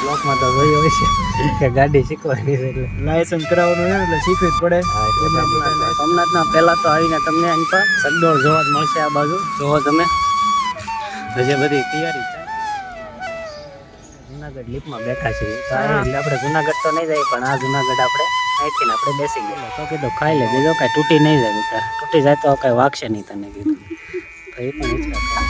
બ્લોકમાં તો જોયું હોય છે કે ગાડી શીખવાની છે એટલે. લાયસન્સ કરાવવાનું છે એટલે શીખવી જ પડે. સોમનાથના પહેલા તો આવીને તમને અહીં પર સગડોળ જોવા જ મળશે આ બાજુ. જોવો તમે. હજી બધી તૈયારી જુનાગઢ લીપમાં બેઠા છે એટલે આપણે જુનાગઢ તો નહીં જાય પણ આ જુનાગઢ આપણે અહીંથી આપણે બેસી ગયા. તો કીધું ખાઈ લે બીજો કાંઈ તૂટી નહીં જાય બેટા. તૂટી જાય તો કાંઈ વાગશે નહીં તને કીધું. તો એ પણ હિંચકા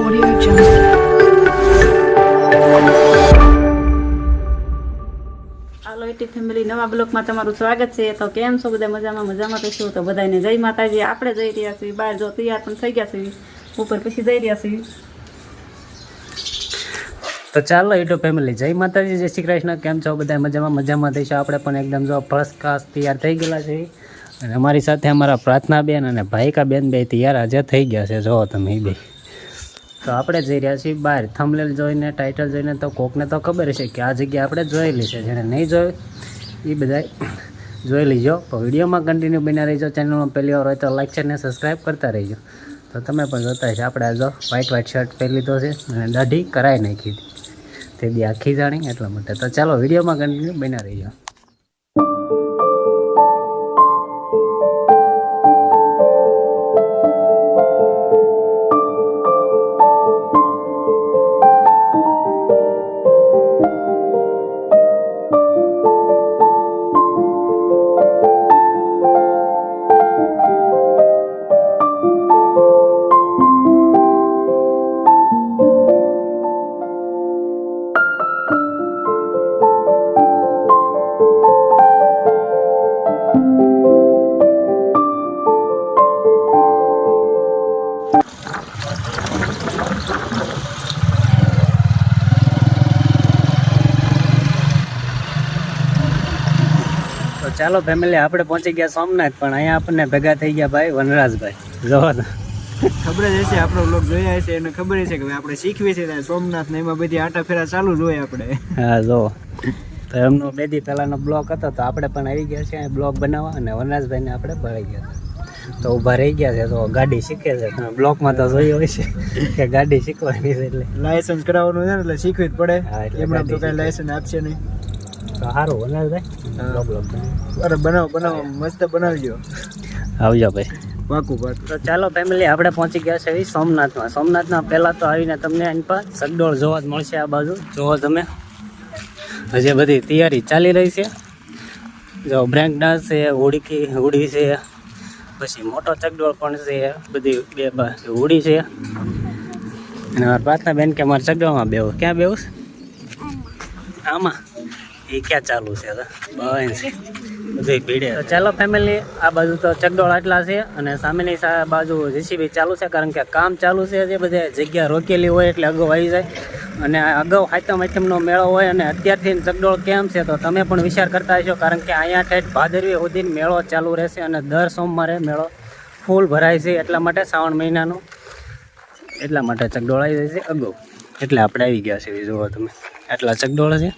Audio Jungle. હાલો ફેમિલી નવા બ્લોકમાં તમારું સ્વાગત છે. તો કેમ છો? બધા મજામાં? મજામાં તો શું? તો બધાને જય માતાજી. આપણે જઈ રહ્યા છીએ બહાર. જો તૈયાર પણ થઈ ગયા છીએ ઉપર પછી જઈ રહ્યા છીએ. તો ચાલો યુટ્યુબ ફેમિલી. જય માતાજી, જય શ્રી કૃષ્ણ. કેમ છો? બધા મજામાં? મજામાં થઈશું? આપણે પણ એકદમ જો ફર્સ્ટ ક્લાસ તૈયાર થઈ ગયેલા છે અને અમારી સાથે અમારા પ્રાર્થના બેન અને ભાઈકા બેન બે તૈયાર આજે થઈ ગયા છે. જો તમે બે. તો આપણે જઈ રહ્યા છીએ બહાર. થમલેલ જોઈને ટાઇટલ જોઈને તો કોકને તો ખબર છે કે આ જગ્યા આપણે જોયેલી છે. જેને નહીં જોયું, એ બધા જોઈ લીજો. તો વિડીયોમાં કન્ટિન્યુ બન્યા રહીજો. ચેનલમાં પહેલી વાર હોય તો લાઇક છે ને સબસ્ક્રાઈબ કરતા રહીજો. તો તમે પણ જોતા હશો આપણે આ જો વ્હાઇટ વ્હાઇટ શર્ટ પહેરી લીધો છે અને દાઢી કરાવી નાખી તે બી આખી જાણી એટલા માટે. તો ચાલો વિડીયોમાં કન્ટિન્યુ બન્યા રહીજો. ચાલો ફેમિલી આપણે પહોંચી ગયા સોમનાથ પણ અહીંયા આપણને ભેગા થઈ ગયા ભાઈ વનરાજભાઈ. જો ખબર જ હશે આપણો બ્લોગ જોયા હશે એને ખબર હશે કે આપણે શીખવી છે સોમનાથ ને એમાં બધી આટા ફેરા ચાલુ જ હોય આપણે. હા જો. તો એમનો બે દી પહેલાંનો બ્લોક હતો તો આપણે પણ આવી ગયા છે બ્લોક બનાવવા અને વનરાજભાઈને આપણે ભરાઈ ગયા તો ઊભા રહી ગયા છે તો ગાડી શીખે છે. તમે બ્લોકમાં તો જોઈ હોય છે કે ગાડી શીખવાની છે એટલે. લાયસન્સ કરાવવાનું છે ને એટલે શીખવી જ પડે. એમણે તો કાંઈ લાયસન્સ આપશે નહીં. સારું બનાવભાઈ અરે બનાવો બનાવો. મસ્ત બનાવજો. આવજો ભાઈ. પાકું પાકું. તો ચાલો ફેમિલી આપણે પહોંચી ગયા છે સોમનાથમાં. સોમનાથમાં પહેલાં તો આવીને તમને એની પર સગડોળ જોવા જ મળશે આ બાજુ. જોવો તમે. હજી બધી તૈયારી ચાલી રહી છે. જો બ્રેક ડાન્સ છે હોડીકી હોડી છે પછી મોટો ચગડોળ પણ છે બધી બે બા- હોડી છે. અને મારા પ્રાર્થના બેન કે મારે ચગડોળમાં બેવું ક્યાં બેવું આમાં. એ ક્યાં ચાલુ છે બધી ભીડે તો ચાલો ફેમિલી આ બાજુ તો ચકડોળ આટલા છે અને સામેની બાજુ જેસીબી ચાલુ છે કારણ કે કામ ચાલુ છે જે બધે જગ્યા રોકેલી હોય એટલે અગાઉ આવી જાય. અને અગાઉ આઈટમ આઈટમનો મેળો હોય અને અત્યારથી ચકડોળ કેમ છે તો તમે પણ વિચાર કરતા હશો કારણ કે અહીંયા ઠેઠ ભાદરવી સુધી મેળો ચાલુ રહેશે અને દર સોમવારે મેળો ફૂલ ભરાય છે એટલા માટે શ્રાવણ મહિનાનો. એટલા માટે ચકડોળ આવી જાય છે અગાઉ. એટલે આપણે આવી ગયા છીએ, જુઓ તમે. આટલા ચકડોળ છે.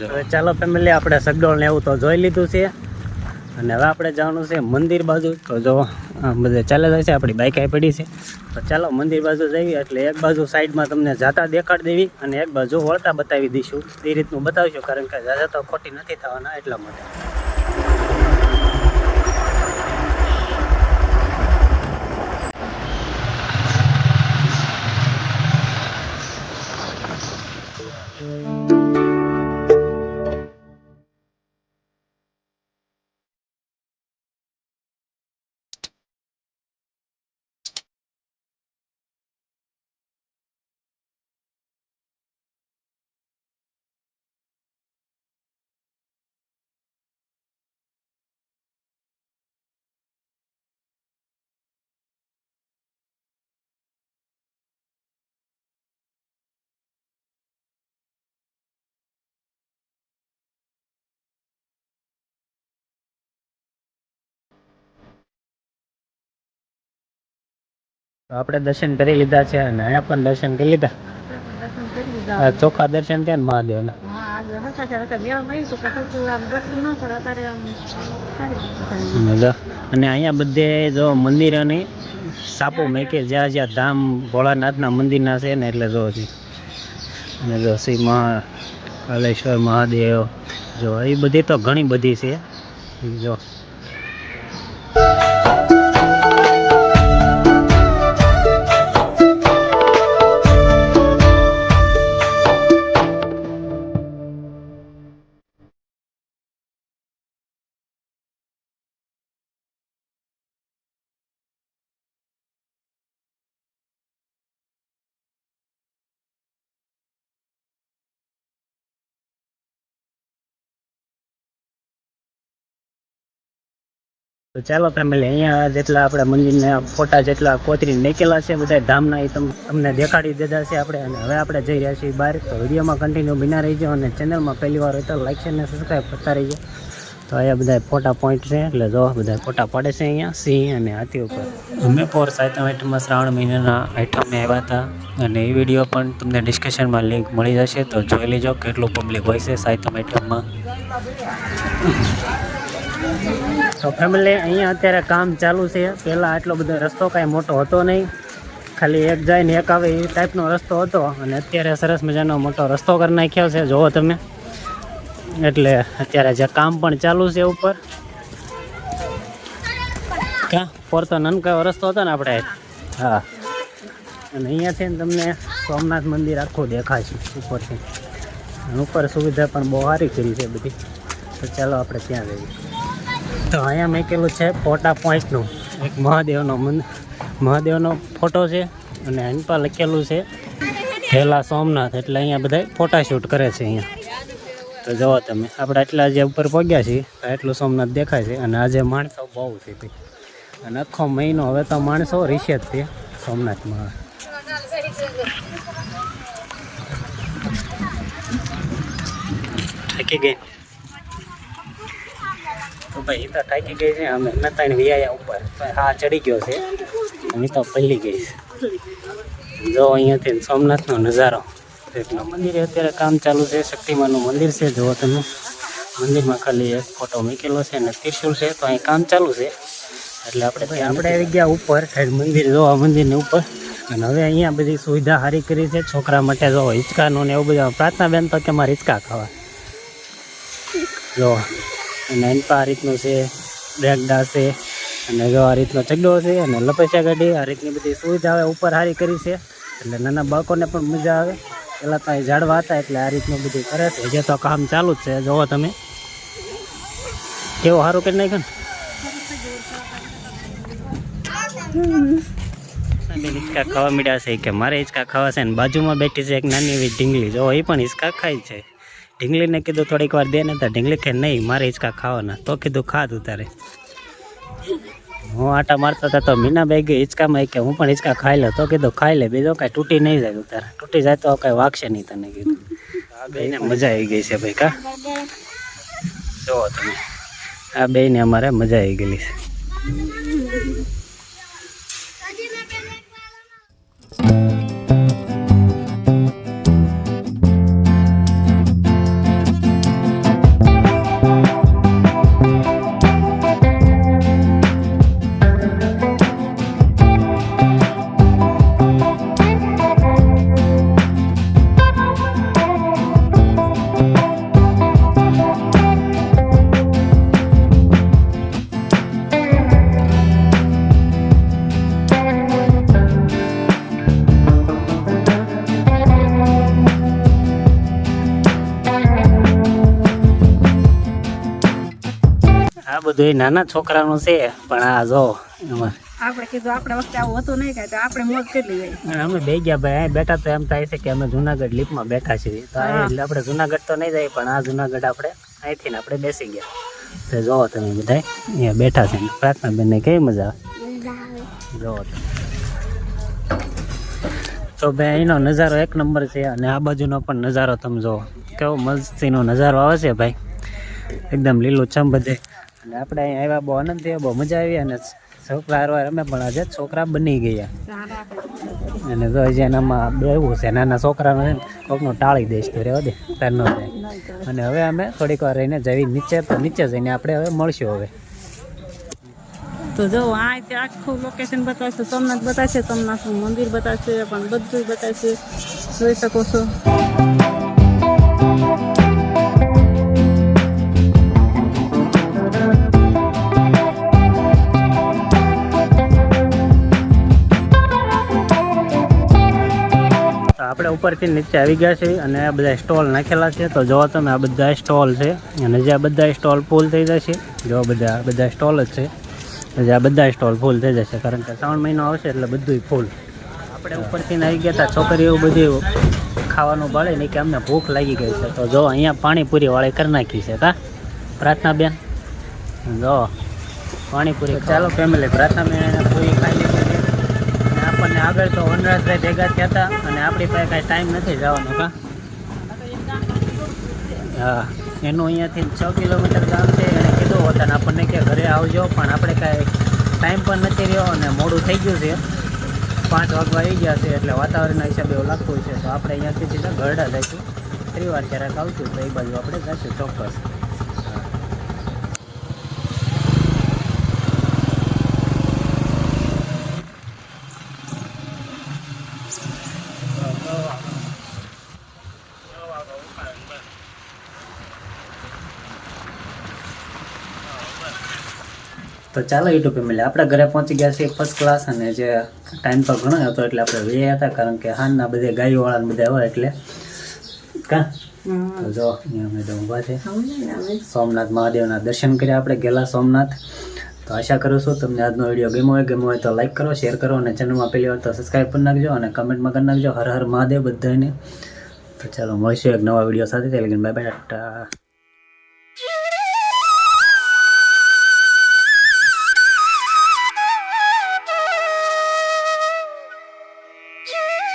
હવે ચાલો ફેમિલી આપણે સગડોળ ને એવું તો જોઈ લીધું છે. અને હવે આપણે જવાનું છે મંદિર બાજુ. તો જો બધે ચાલે જાય છે, આપણી બાઈક આવી પડી છે. તો ચાલો મંદિર બાજુ જઈએ, એટલે એક બાજુ સાઈડમાં તમને જાતા દેખાડ દેવી અને એક બાજુ વળતા બતાવી દઈશું. એ રીતનું બતાવીશું, કારણ કે જાજા તો ખોટી નથી થવાના એટલા માટે. તો આપણે દર્શન કરી લીધા છે અને અહીંયા પણ દર્શન કરી લીધા. ચોખા દર્શન ને મહાદેવના. અને અહીંયા બધે જો મંદિરોની સાપો મેકે, જ્યાં જ્યાં ધામ ભોળાનાથના મંદિરના છે ને એટલે જો અને જો શ્રી મહા કાલેશ્વર મહાદેવ, જો એ બધી તો ઘણી બધી છે. જો. તો ચાલો ફેમિલી અહીંયા જેટલા આપણા મંદિરના ફોટા જેટલા કોતરીને નીકળેલા છે બધા ધામના એ તમ તમને દેખાડી દીધા છે આપણે અને હવે આપણે જઈ રહ્યા છીએ બહાર. તો વિડીયોમાં કન્ટિન્યુ બિના રહીજો અને ચેનલમાં પહેલી વાર હોય તો લાઈક છે અને સબસ્ક્રાઈબ કરતા રહીજો. તો અહીંયા બધા ફોટા પોઈન્ટ છે, એટલે જો બધા ફોટા પાડે છે અહીંયા, સિંહ અને હાથી ઉપર. અમે પોર સાતમ આઠમમાં શ્રાવણ મહિનાના આઠમે આવ્યા હતા અને એ વીડિયો પણ તમને ડિસ્કશનમાં લિંક મળી જશે, તો જોઈ લેજો કેટલું પબ્લિક હોય છે સાતમ આઠમમાં. તો ફેમિલી અહીંયા અત્યારે કામ ચાલુ છે. પહેલાં આટલો બધો રસ્તો કાંઈ મોટો હતો નહીં. ખાલી એક જાય ને એક આવે એ ટાઈપનો રસ્તો હતો અને અત્યારે સરસ મજાનો મોટો રસ્તો કરી નાખ્યો છે. જુઓ તમે. એટલે અત્યારે જે કામ પણ ચાલુ છે ઉપર. ક્યાં પોરતો તો રસ્તો હતો ને આપણે. હા. અને અહીંયાથી તમને સોમનાથ મંદિર આખું દેખાશે ઉપરથી. ઉપર સુવિધા પણ બહુ સારી કરી છે બધી. તો ચાલો આપણે ત્યાં જઈએ. તો અહીંયા મેકેલું છે ફોટા પોઈન્ટનું. એક મહાદેવનો મહાદેવનો ફોટો છે અને એની પર લખેલું છે, હેલા સોમનાથ. એટલે અહીંયા બધા ફોટા શૂટ કરે છે અહીંયા. તો જુઓ તમે, આપણે એટલા જે ઉપર પગ્યા છીએ એટલું સોમનાથ દેખાય છે અને આજે માણસો બહુ છે અને આખો મહિનો હવે તો માણસો રીશે જ તે સોમનાથમાં. થાકી ગઈ તો ભાઈ તો થાકી ગઈ છે. અમે નતાણ વ્યાયા ઉપર. હા ચડી ગયો છે. અમે તો પહેલી ગઈ છે. જો અહીંયાથી સોમનાથનો નજારો. મંદિરે અત્યારે કામ ચાલુ છે. શક્તિમાનું મંદિર છે. જુઓ તમે. મંદિરમાં ખાલી એક ફોટો મૂકેલો છે અને ત્રિશુલ છે. તો અહીં કામ ચાલુ છે. એટલે આપણે આપણે આવી ગયા ઉપર. મંદિર જોવા મંદિરની ઉપર. અને હવે અહીંયા બધી સુવિધા સારી કરી છે. છોકરા માટે જો હિંચકાનું ને એવું બધું. પ્રાર્થના બેન તો કે મારે હિંચકા ખાવા. જો. અને એની આ રીતનું છે બ્રેક છે, અને જો આ રીતનો ચગડો છે, અને લપસ્યા ગાડી, આ રીતની બધી સુવિધા આવે ઉપર હારી કરી છે, એટલે નાના બાળકોને પણ મજા આવે. પહેલાં તો અહીં ઝાડવા હતા, એટલે આ રીતનું બધું કરે છે. જે તો કામ ચાલુ જ છે, જોવો તમે. કેવું સારું કરી નાખ્યું ને? હિંચકા ખાવા મીડ્યા છે, કે મારે હિંચકા ખાવા છે, ને બાજુમાં બેઠી છે એક નાની એવી ઢીંગલી. જો એ પણ હિંચકા ખાય છે. ઢીંગલીને કીધું થોડીક વાર દે ને તો ઢીંગલી કે નહીં, મારે હિંચકા ખાવાના. તો કીધું ખાધું તારે. હું આટા મારતો હતો તો મીના બે ગઈ હિંચકામાં કે હું પણ હિંચકા ખાઈ લે તો કીધું, ખાઈ લે, બીજો કાંઈ તૂટી નહીં જાય તારે. તૂટી જાય તો કાંઈ વાગશે નહીં તને, કીધું. બેને મજા આવી ગઈ છે ભાઈ, કા? જુઓ તમે. આ બેને અમારે મજા આવી ગયેલી છે. આ બધું એ નાના છોકરાનું છે પણ આ જો એમાં આપણે કીધું આપણે વખતે આવું હતું નહીં કાંઈ તો આપણે મોજ કેટલી ગઈ અમે બે ગયા ભાઈ અહીં બેઠા તો એમ થાય છે કે અમે જુનાગઢ લીપમાં બેઠા છીએ. તો એટલે આપણે જુનાગઢ તો નહીં જાય પણ આ જુનાગઢ આપણે અહીંથી આપણે બેસી ગયા. તો જોવો તમે બધા અહીંયા બેઠા છે. પ્રાર્થના બેનને કેવી મજા આવે? જોવો તમે. તો ભાઈ અહીંનો નજારો એક નંબર છે અને આ બાજુનો પણ નજારો તમે જુઓ કેવો મસ્તીનો નજારો આવે છે ભાઈ. એકદમ લીલું છમ બધે. અને આપણે અહીંયા આવ્યા બહુ આનંદ થયો, બહુ મજા આવી અને છોકરા હારવાર અમે પણ આજે છોકરા બની ગયા. અને તો હજી એનામાં બેવું છે, નાના છોકરાનો છે કોકનો ટાળી દઈશ તો રહેવા દે તારનો કરે અને હવે અમે થોડીક વાર રહીને જવી નીચે, તો નીચે જઈને આપણે હવે મળશું હવે. તો જો, આ તે આખું લોકેશન બતાવશે, સોમનાથ બતાવશે, સોમનાથનું મંદિર બતાવશે, પણ બધું બતાવશે. જોઈ શકો છો. ઉપરથી નીચે આવી ગયા છે અને આ બધા સ્ટોલ નાખેલા છે. તો જો તમે આ બધા સ્ટોલ છે. અને જે આ બધા સ્ટોલ ફૂલ થઈ જશે જો બધા આ બધા સ્ટોલ જ છે. જે આ બધા સ્ટોલ ફૂલ થઈ જશે કારણ કે શ્રાવણ મહિનો આવશે એટલે બધું ફૂલ. આપણે ઉપરથી આવી ગયા હતા છોકરીઓ બધી ખાવાનું ભાળે ને કે અમને ભૂખ લાગી ગઈ છે. તો જો અહીંયા પાણીપુરી વાળી કરી નાખી છે કા? પ્રાર્થના બેન જો પાણીપુરી ચાલો ફેમિલી પ્રાર્થના બેન પૂરી ખાઈ લીધી આપણને આગળ તો વનરાજભાઈ ભેગા થયા હતા આપણી પાસે કાંઈ ટાઈમ નથી જવાનો કા? હા, એનું અહીંયાથી છ કિલોમીટર ગામ છે એને કીધું હતા આપણને કે ઘરે આવજો, પણ આપણે કાંઈ ટાઈમ પણ નથી રહ્યો અને મોડું થઈ ગયું છે. પાંચ વાગવા આવી ગયા છે, એટલે વાતાવરણના હિસાબે એવું લાગતું છે. તો આપણે અહીંયાથી સીધા ગરડા જઈશું. ફરી વાર ક્યારેક આવશું તો એ બાજુ આપણે જઈશું ચોક્કસ. તો ચાલો યુટ્યુબ ફેમિલી આપણે ઘરે પહોંચી ગયા છીએ ફર્સ્ટ ક્લાસ અને જે ટાઈમ પર ઘણો હતો એટલે આપણે વૈયા હતા કારણ કે હાનના બધે ગાયોવાળા બધા હોય એટલે. કા? તો જો અહીંયા અમે તો ઊભા છે સોમનાથ મહાદેવના દર્શન કર્યા આપણે ગયેલા સોમનાથ. તો આશા કરું છું તમને આજનો વીડિયો ગમ્યો હોય ગમ્યો હોય તો લાઈક કરો શેર કરો અને ચેનલમાં પહેલી વાર તો સબસ્ક્રાઈબ કરી નાખજો અને કમેન્ટમાં કરી નાખજો. હર હર મહાદેવ બધાને તો ચાલો મળશું એક નવા વીડિયો સાથે. Bye bye tata.